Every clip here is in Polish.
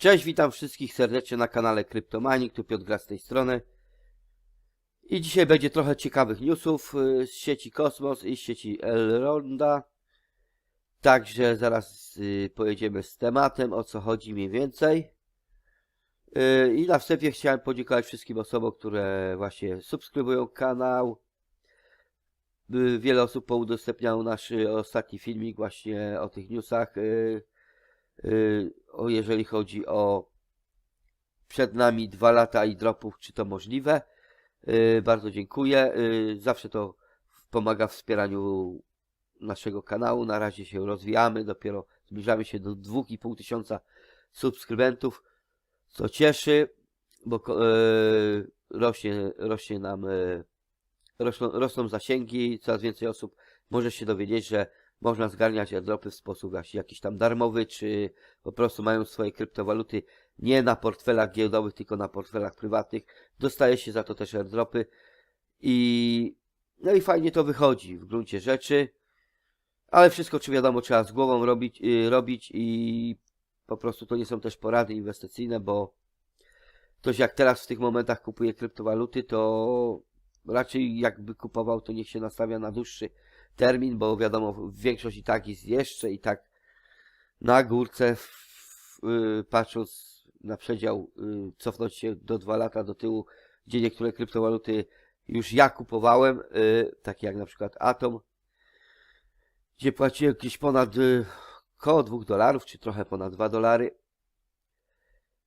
Cześć, witam wszystkich serdecznie na kanale Kryptomanik, tu Piotr Gra z tej strony. I dzisiaj będzie trochę ciekawych newsów y, z sieci Kosmos i z sieci Elronda. Także zaraz y, pojedziemy z tematem, o co chodzi mniej więcej. Y, I na wstępie chciałem podziękować wszystkim osobom, które właśnie subskrybują kanał. Wiele osób poudostępniało nasz ostatni filmik właśnie o tych newsach. Y, o jeżeli chodzi o przed nami dwa lata i dropów, czy to możliwe. Y, Bardzo dziękuję. Y, Zawsze to pomaga w wspieraniu naszego kanału. Na razie się rozwijamy, dopiero zbliżamy się do 2,5 tysiąca subskrybentów, co cieszy, bo rośnie, rośnie nam, rosną, rosną zasięgi, coraz więcej osób może się dowiedzieć, że można zgarniać airdropy w sposób jakiś, tam darmowy, czy po prostu mają swoje kryptowaluty nie na portfelach giełdowych, tylko na portfelach prywatnych. Dostaje się za to też airdropy i no i fajnie to wychodzi w gruncie rzeczy, ale wszystko, czy wiadomo, trzeba z głową robić, yy, robić i po prostu to nie są też porady inwestycyjne, bo ktoś jak teraz w tych momentach kupuje kryptowaluty, to raczej jakby kupował, to niech się nastawia na dłuższy termin, bo wiadomo, większość i tak jest jeszcze i tak na górce, w, y, patrząc na przedział, y, cofnąć się do dwa lata do tyłu, gdzie niektóre kryptowaluty już ja kupowałem, y, takie jak na przykład Atom, gdzie płaciłem jakieś ponad koło 2 dolarów, czy trochę ponad 2 dolary,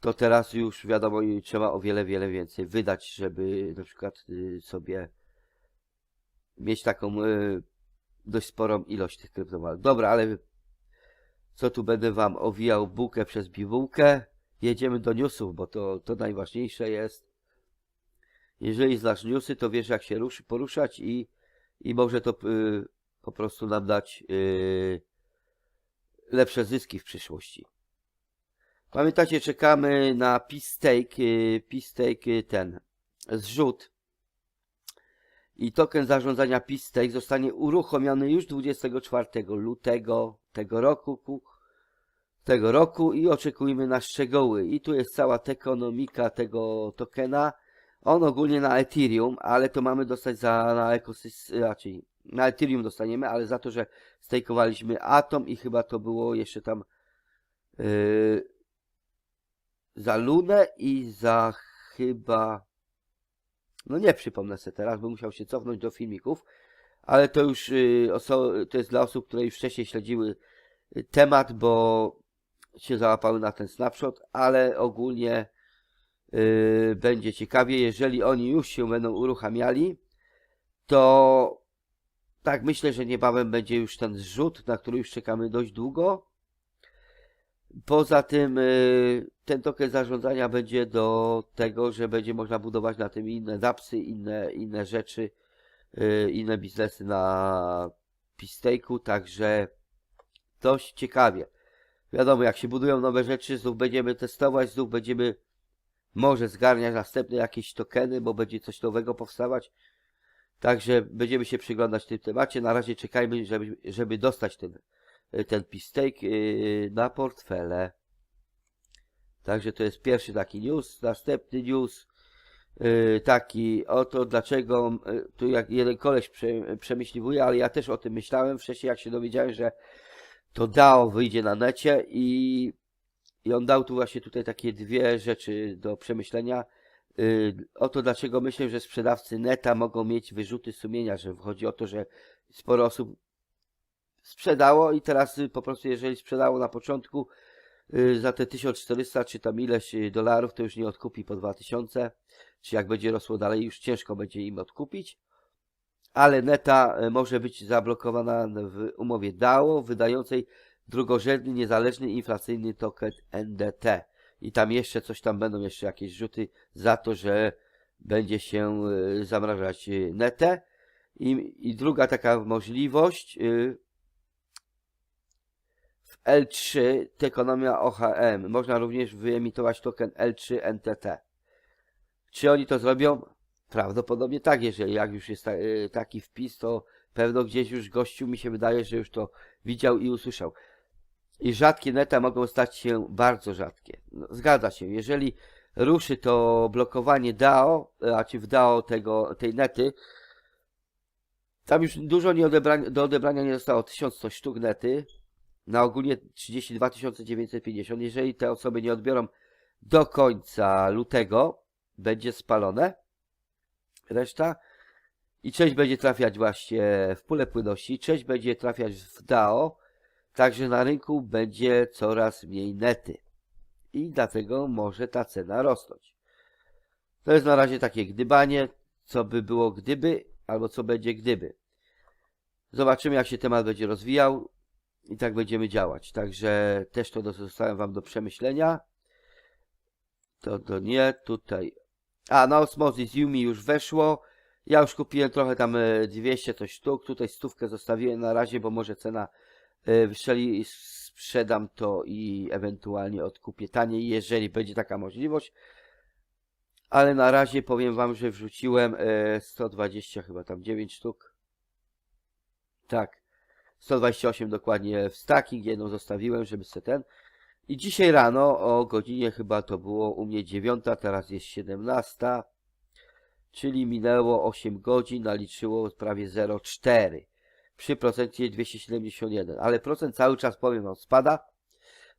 to teraz już wiadomo, trzeba o wiele, wiele więcej wydać, żeby na przykład sobie mieć taką dość sporą ilość tych kryptowalut. Dobra, ale co tu będę wam owijał bułkę przez bibułkę? Jedziemy do newsów, bo to, to najważniejsze jest. Jeżeli znasz newsy, to wiesz jak się ruszy, poruszać i, i może to y, po prostu nam dać y, lepsze zyski w przyszłości. Pamiętacie, czekamy na P-Stake, y, P-Stake y, ten, zrzut i token zarządzania P-Stake zostanie uruchomiony już 24 lutego tego roku, ku- tego roku i oczekujemy na szczegóły. I tu jest cała tekonomika tego tokena. On ogólnie na Ethereum, ale to mamy dostać za na ekosystem, raczej na Ethereum dostaniemy, ale za to, że stejkowaliśmy Atom i chyba to było jeszcze tam yy, za Lunę i za chyba no nie przypomnę sobie teraz, bo musiał się cofnąć do filmików, ale to już y, to jest dla osób, które już wcześniej śledziły y, temat, bo się załapały na ten snapshot, ale ogólnie y, będzie ciekawie, jeżeli oni już się będą uruchamiali, to tak myślę, że niebawem będzie już ten zrzut, na który już czekamy dość długo. Poza tym y, ten token zarządzania będzie do tego, że będzie można budować na tym inne dapsy, inne, inne rzeczy, y, inne biznesy na Pistake'u, także dość ciekawie. Wiadomo, jak się budują nowe rzeczy, znów będziemy testować, znów będziemy może zgarniać następne jakieś tokeny, bo będzie coś nowego powstawać. Także będziemy się przyglądać tym temacie. Na razie czekajmy, żeby, żeby dostać ten, ten Pistake yy, na portfele. Także to jest pierwszy taki news. Następny news yy, taki oto dlaczego, yy, tu jak jeden koleś prze, przemyśliwuje, ale ja też o tym myślałem wcześniej, jak się dowiedziałem, że to DAO wyjdzie na necie i, i on dał tu właśnie tutaj takie dwie rzeczy do przemyślenia. Oto dlaczego myślę, że sprzedawcy neta mogą mieć wyrzuty sumienia, że chodzi o to, że sporo osób sprzedało i teraz y, po prostu jeżeli sprzedało na początku y, za te 1400 czy tam ileś y, dolarów, to już nie odkupi po 2000, czy jak będzie rosło dalej, już ciężko będzie im odkupić. Ale neta może być zablokowana w umowie DAO wydającej drugorzędny, niezależny, inflacyjny token NDT. I tam jeszcze coś tam będą, jeszcze jakieś rzuty za to, że będzie się zamrażać netę. I, I druga taka możliwość, L3 to ekonomia OHM. Można również wyemitować token L3 NTT. Czy oni to zrobią? Prawdopodobnie tak, jeżeli jak już jest y, taki wpis, to pewno gdzieś już gościu mi się wydaje, że już to widział i usłyszał. i rzadkie neta mogą stać się bardzo rzadkie. No, zgadza się, jeżeli ruszy to blokowanie DAO, a czy w DAO tego, tej nety, tam już dużo nie odebrania, do odebrania nie zostało, 1100 sztuk nety, na ogólnie 32 950. Jeżeli te osoby nie odbiorą do końca lutego, będzie spalone. Reszta i część będzie trafiać właśnie w pulę płynności, część będzie trafiać w DAO, także na rynku będzie coraz mniej nety. I dlatego może ta cena rosnąć. To jest na razie takie gdybanie, co by było gdyby, albo co będzie gdyby. Zobaczymy, jak się temat będzie rozwijał i tak będziemy działać. Także też to zostawiam Wam do przemyślenia. To, to nie, tutaj. A, na Osmosis Yumi już weszło. Ja już kupiłem trochę tam e, 200 coś sztuk. Tutaj stówkę zostawiłem na razie, bo może cena e, wystrzeli i sprzedam to i ewentualnie odkupię taniej, jeżeli będzie taka możliwość. Ale na razie powiem Wam, że wrzuciłem e, 120 chyba tam 9 sztuk. Tak. 128 dokładnie w stacking, jedną zostawiłem, żeby se ten. I dzisiaj rano o godzinie chyba to było u mnie 9, teraz jest 17. Czyli minęło 8 godzin, naliczyło prawie 0,4 przy procencie 271, ale procent cały czas powiem wam spada,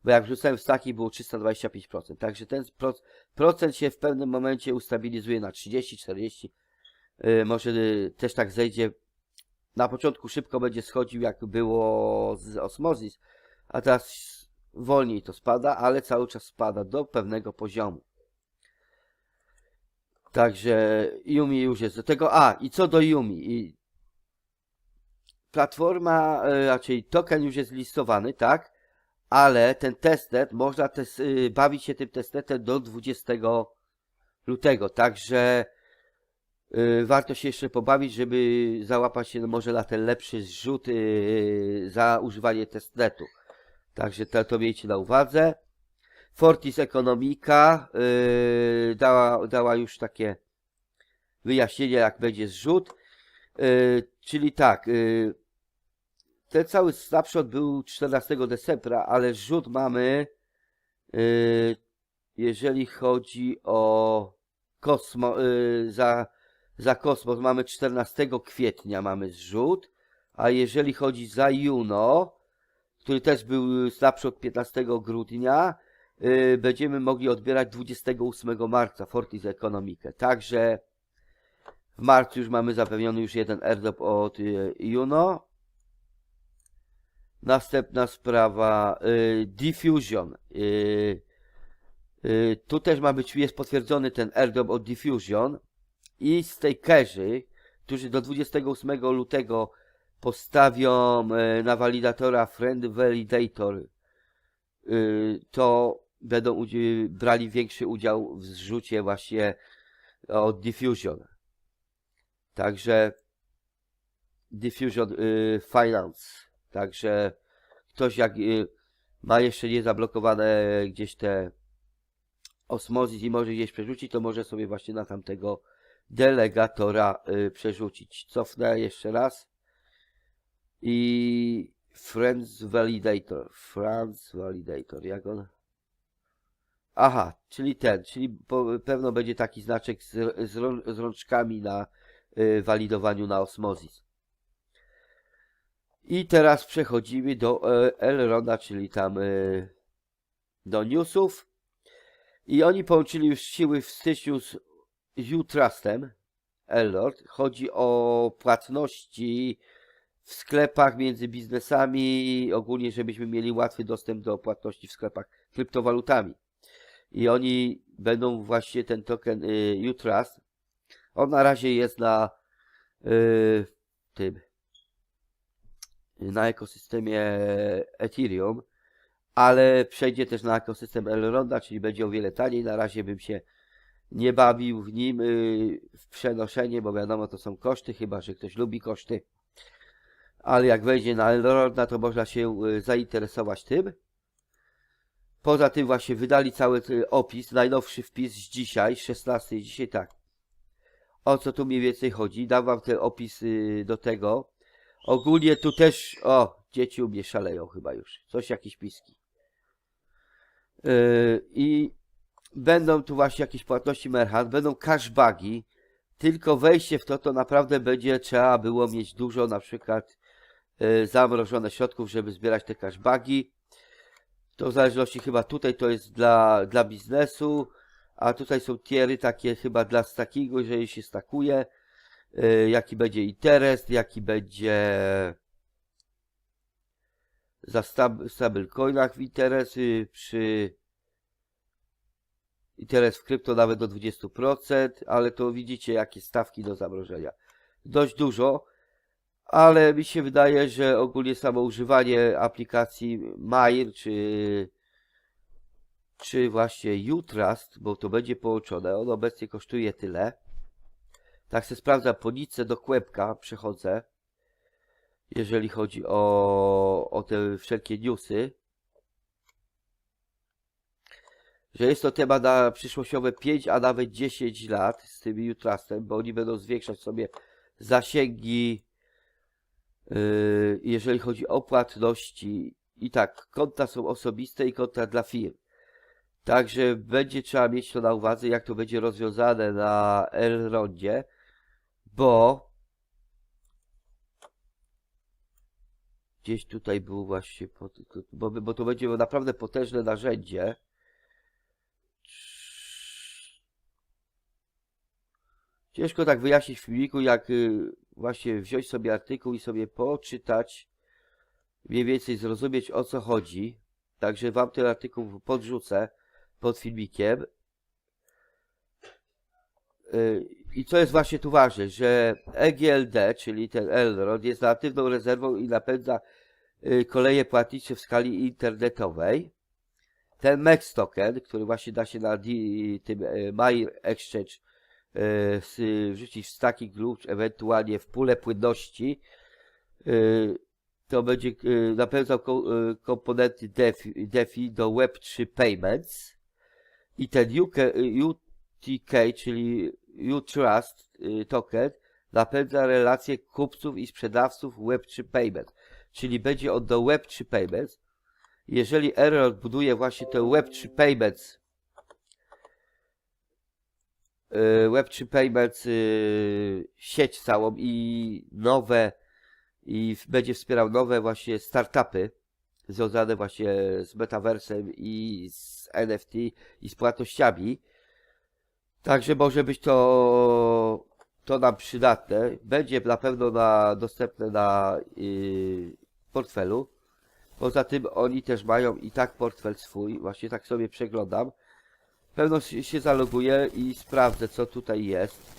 bo jak wrzucałem w staki było 325%, także ten pro, procent się w pewnym momencie ustabilizuje na 30, 40, yy, może yy, też tak zejdzie, na początku szybko będzie schodził jak było z Osmosis, a teraz wolniej to spada, ale cały czas spada do pewnego poziomu. Także Yumi już jest do tego. A, i co do Yumi. I platforma, e, raczej token już jest listowany, tak? Ale ten testnet, można y, bawić się tym testnetem do 20 lutego. Także warto się jeszcze pobawić, żeby załapać się może na ten lepszy zrzut y, za używanie testnetu. Także to, to miejcie na uwadze. Fortis Economica yy, dała, dała już takie wyjaśnienie, jak będzie zrzut. Yy, czyli tak, yy, ten cały snapshot był 14 decembra, ale zrzut mamy, yy, jeżeli chodzi o kosmo, yy, za, za kosmos, mamy 14 kwietnia mamy zrzut, a jeżeli chodzi za Juno, który też był snapshot 15 grudnia, yy, będziemy mogli odbierać 28 marca Fortis Economikę. Także w marcu już mamy zapewniony już jeden airdrop od yy, Juno. Następna sprawa, yy, Diffusion. Yy, yy, tu też ma być, jest potwierdzony ten airdrop od Diffusion i stakerzy, którzy do 28 lutego postawią e, na walidatora Friend Validator, y, to będą brali większy udział w zrzucie właśnie od Diffusion. Także Diffusion Finance. Także ktoś jak ma jeszcze nie zablokowane gdzieś te osmozis i może gdzieś przerzucić, to może sobie właśnie na tamtego delegatora przerzucić. Cofnę jeszcze raz i Friends Validator. Friends Validator, jak on? Aha, czyli ten, czyli pewno będzie taki znaczek z, z, z rączkami na y, walidowaniu na osmozis. I teraz przechodzimy do y, Elrona, czyli tam y, do newsów. I oni połączyli już siły w styczniu z U-Trustem. Elrond. Chodzi o płatności w sklepach między biznesami, ogólnie żebyśmy mieli łatwy dostęp do płatności w sklepach kryptowalutami. I oni będą właśnie ten token y, U-Trust. On na razie jest na y, tym na ekosystemie Ethereum, ale przejdzie też na ekosystem Elronda, czyli będzie o wiele taniej. Na razie bym się nie bawił w nim y, w przenoszenie, bo wiadomo to są koszty, chyba że ktoś lubi koszty ale jak wejdzie na Elronda, to można się y, zainteresować tym. Poza tym właśnie wydali cały y, opis, najnowszy wpis z dzisiaj, 16, dzisiaj tak. O co tu mniej więcej chodzi? Dam wam ten opis do tego. Ogólnie tu też, o, dzieci u mnie szaleją chyba już. Coś jakieś piski. Yy, I będą tu właśnie jakieś płatności Merchant, będą cashbagi. Tylko wejście w to, to naprawdę będzie trzeba było mieć dużo na przykład yy, zamrożone środków, żeby zbierać te cashbagi. To w zależności chyba tutaj to jest dla, dla biznesu, a tutaj są tiery takie chyba dla stackingu, jeżeli się stakuje. Yy, jaki będzie interes, jaki będzie za stab- stablecoinach interesy, przy interes w krypto nawet do 20%, ale to widzicie jakie stawki do zamrożenia. Dość dużo, ale mi się wydaje, że ogólnie samo używanie aplikacji Mair czy czy właśnie Utrust, bo to będzie połączone, on obecnie kosztuje tyle. Tak się sprawdza po nitce do kłębka, przechodzę jeżeli chodzi o, o te wszelkie newsy, że jest to temat na przyszłościowe 5, a nawet 10 lat z tym Utrustem, bo oni będą zwiększać sobie zasięgi, yy, jeżeli chodzi o płatności. I tak, konta są osobiste i konta dla firm. Także będzie trzeba mieć to na uwadze, jak to będzie rozwiązane na Elrondzie, bo gdzieś tutaj był właśnie, bo, bo to będzie naprawdę potężne narzędzie. Ciężko tak wyjaśnić w filmiku, jak y, właśnie wziąć sobie artykuł i sobie poczytać, mniej więcej zrozumieć o co chodzi. Także wam ten artykuł podrzucę pod filmikiem. Y, I co jest właśnie tu ważne, że EGLD, czyli ten Elrond, jest natywną rezerwą i napędza y, koleje płatnicze w skali internetowej. Ten MEX token, który właśnie da się na tym Mair Exchange wrzucić w stacking lub ewentualnie w pulę płynności, y, to będzie y, napędzał ko- komponenty DeFi, DeFi do Web3 Payments i ten UTK, czyli UTrust token, napędza relacje kupców i sprzedawców Web3 Payment, czyli będzie on do Web3 Payments. Jeżeli Error buduje właśnie te Web3 Payments, Web3 Payments y, sieć całą i nowe i będzie wspierał nowe właśnie startupy związane właśnie z metaversem i z NFT i z płatnościami. Także może być to, to nam przydatne. Będzie na pewno na, dostępne na yy, portfelu. Poza tym oni też mają i tak portfel swój. Właśnie tak sobie przeglądam. Pewno się zaloguję i sprawdzę co tutaj jest.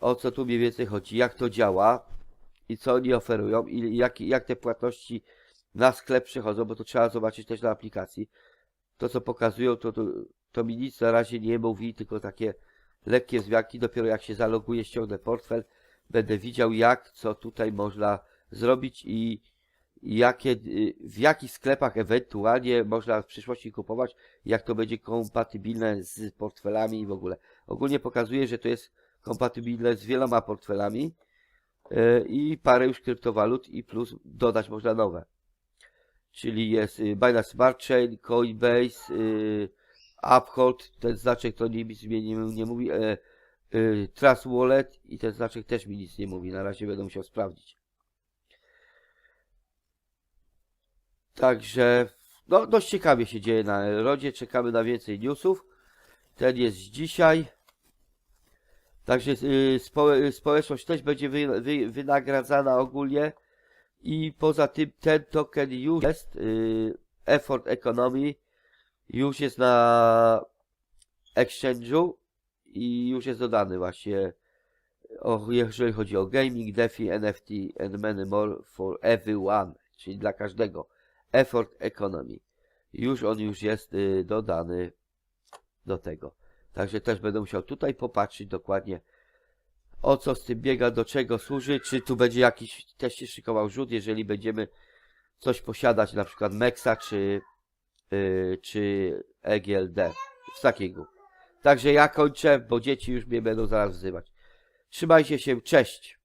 O co tu mniej więcej chodzi, jak to działa i co oni oferują i jak, jak te płatności na sklep przychodzą, bo to trzeba zobaczyć też na aplikacji. To co pokazują, to, to, to mi nic na razie nie mówi, tylko takie lekkie wzmianki. Dopiero jak się zaloguję, ściągnę portfel, będę widział jak, co tutaj można zrobić i jakie, y, w jakich sklepach ewentualnie można w przyszłości kupować, jak to będzie kompatybilne z portfelami i w ogóle. Ogólnie pokazuje, że to jest kompatybilne z wieloma portfelami y, i parę już kryptowalut i plus dodać można nowe. Czyli jest y, Binance Smart Chain, Coinbase, Uphold, ten znaczek to nic mi nie, nie mówi, e, Trust Wallet i ten znaczek też mi nic nie mówi, na razie będę musiał sprawdzić. Także, no dość ciekawie się dzieje na Rodzie, czekamy na więcej newsów. Ten jest dzisiaj. Także y, spo, y, społeczność też będzie wy, wy, wynagradzana ogólnie. I poza tym ten token już jest, y, Effort Economy, już jest na exchange'u i już jest dodany właśnie, o, jeżeli chodzi o gaming, DeFi, NFT and many more for everyone, czyli dla każdego. Effort Economy. Już on już jest y, dodany do tego. Także też będę musiał tutaj popatrzeć dokładnie o co z tym biega, do czego służy, czy tu będzie jakiś też się szykował rzut, jeżeli będziemy coś posiadać, na przykład Mexa czy, y, czy EGLD z takiego. Także ja kończę, bo dzieci już mnie będą zaraz wzywać. Trzymajcie się, cześć!